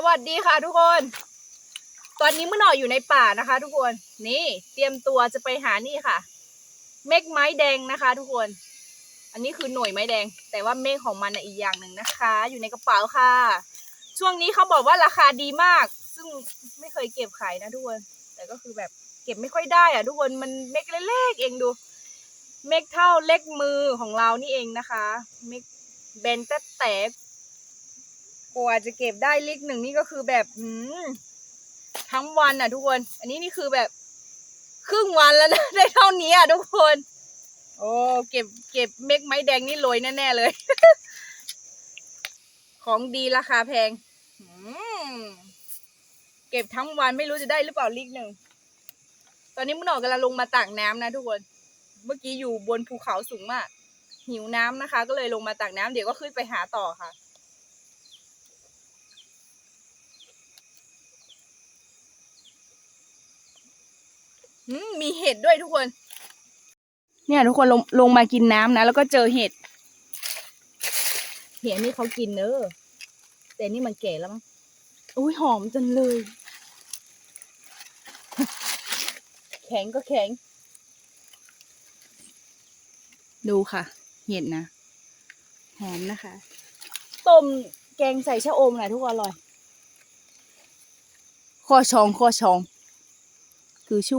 สวัสดีค่ะทุกคน ตอนนี้มื่อหน่อยอยู่ในป่านะคะ ทุกคน นี่ เตรียมตัวจะไปหานี่ค่ะ เมฆไม้แดงนะคะ ทุกคน อันนี้คือหน่วยไม้แดง แต่ว่าเมฆของมันนะอีกอย่างหนึ่งนะคะ อยู่ในกระเป๋าค่ะ ช่วงนี้เขาบอกว่าราคาดีมาก ซึ่งไม่เคยเก็บขายนะทุกคน แต่ก็คือแบบเก็บไม่ค่อยได้อะทุกคน มันเม็ดเล็กๆเองดู เม็ดเท่าเล็กมือของเรานี่เองนะคะ เม็ดเบนแต่แต กว่าจะเก็บได้ลิกหนึ่งนี่ก็คือแบบอืมทั้งวันอะ ทุกคน อันนี้นี่คือแบบ ครึ่งวันแล้วนะได้เท่านี้อะทุกคน โอ้เก็บเก็บเม็ดไม้แดงนี่โรยแน่ๆเลย ของดีราคาแพงเก็บทั้งวันไม่รู้จะได้หรือเปล่าลิกหนึ่งตอนนี้มุนออกกำลังลงมาตักน้ำนะทุกคน เมื่อกี้อยู่บนภูเขาสูงมากหิวน้ำนะคะ ก็เลยลงมาตักน้ำเดี๋ยวก็ขึ้นไปหาต่อค่ะ มมีเห็ดด้วยทุกคน เนี่ยทุกคนลงลงมากินน้ำนะ แล้วก็เจอเห็ด เห็ดนี่เขากินเนอะแต่นี่มันแก่แล้วมั้งอุ้ยหอมจังเลย แข็งก็แข็ง ดูค่ะ เห็ดนะ หอมนะคะ ต้มแกงใส่ชะอมหน่อยทุกคนอร่อย ข้อชองข้อชอง คือชุ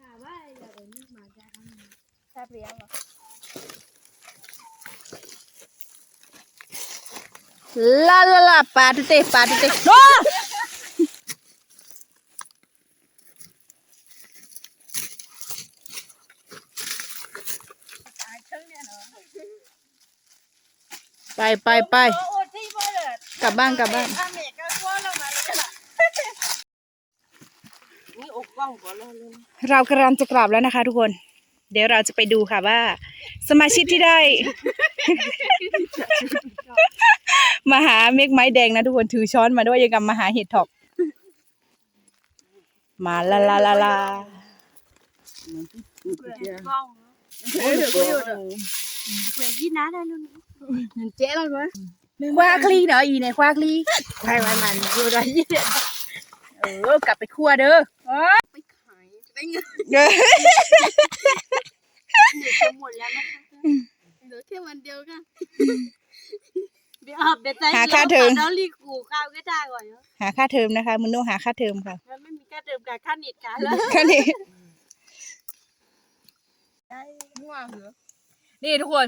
à mấy nhau có được à mấy ấy miêu ăn với hút ăn ra được lúc nào ném muốn rồi nè แซ่บเลี้ยงเหรอลาลาลาปาตุเตปาตุเตโนไปไปไปกลับบ้านกลับบ้าน นี่อกกล้องก่อน เลยเรากำลังจะกลับแล้วนะคะ ทุกคน เดี๋ยวเราจะไปดูค่ะว่า สมาชิกที่ได้ มาหาเมฆไม้แดงนะทุกคนถือช้อนมาด้วยยังกับมาหาเห็ดถอบมาลาลาลาลากล้องเออเดี๋ยวเดี๋ยวเปิดยี่น้าได้ luôn เจ๊แล้วมั้ยคว้าคลีเนาะอีเนี่ยคว้าคลีไปไปมันอยู่ได้ยี่ เออกลับไปคั่วเด้อไปขายได้เงินเด้อจะหมดแล้วนะคะเหลือแค่วันเดียวกันเดี๋ยวเดี๋ยวใจแล้วรีกูข้าวก็ได้ก่อนเนาะหาค่าเทอมนะคะมุนโนหาค่าเทอมค่ะมันไม่มีค่าเดิมกับค่าเน็ตกันแล้วแค่นี้มั่วเหรอนี่ทุกคน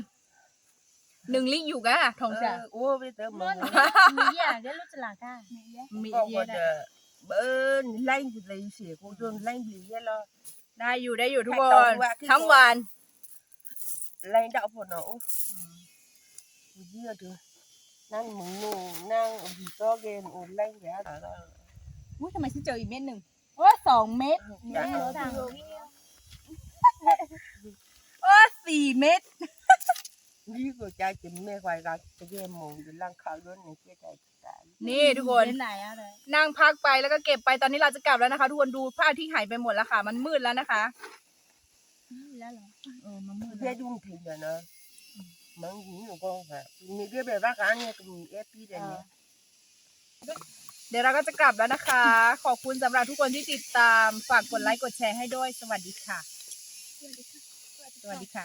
หนึ่งลิกอยู่กะทองจ่า ô bây giờ mà มีอะเดี๋ยวรู้จะหลักอะมี con เย có อะ นะ đỡ bớn lanh thì lấy xỉa cô chôn lanh bị vậy lo ได้อยู่ได้อยู่ทุกคให้ต่อนว่าคือ ทั้งวัน lanh đạo của nó dưa được năng mừng nụ năng vì to ghen ổn lanh vậy đó อุ้ยทำไมฉันเจออีกเม็ดหนึ่งโอ้ยสองเม็ด dạ โอ้ยสี่เม็ด đi của cha chỉ mẹ hoài gạt cái ghen mồm thì lăng khảo luôn này kia chạy cả นี่ทุกคนเป็ น ไหนอะเลยนั่งพักไปแล้วก็เก็บไปตอนนี้เราจะกลับแล้วนะคะทุกคนดูผ้าที่หายไปหมดแล้วค่ะ มันมืดแล้วนะคะแล้วเหรอเออมันมืด cái dung thì là nó mắng gì nữa con hả mình cái bề bác ăn nha tụi mình ép đi đây nè เดี๋ยวเราก็จะกลับแล้วนะคะ ขอบคุณสำหรับทุกคนที่ติดตามฝากกดไลค์กดแชร์ให้ด้วยสวัสดีค่ะ สวัสดีค่ะ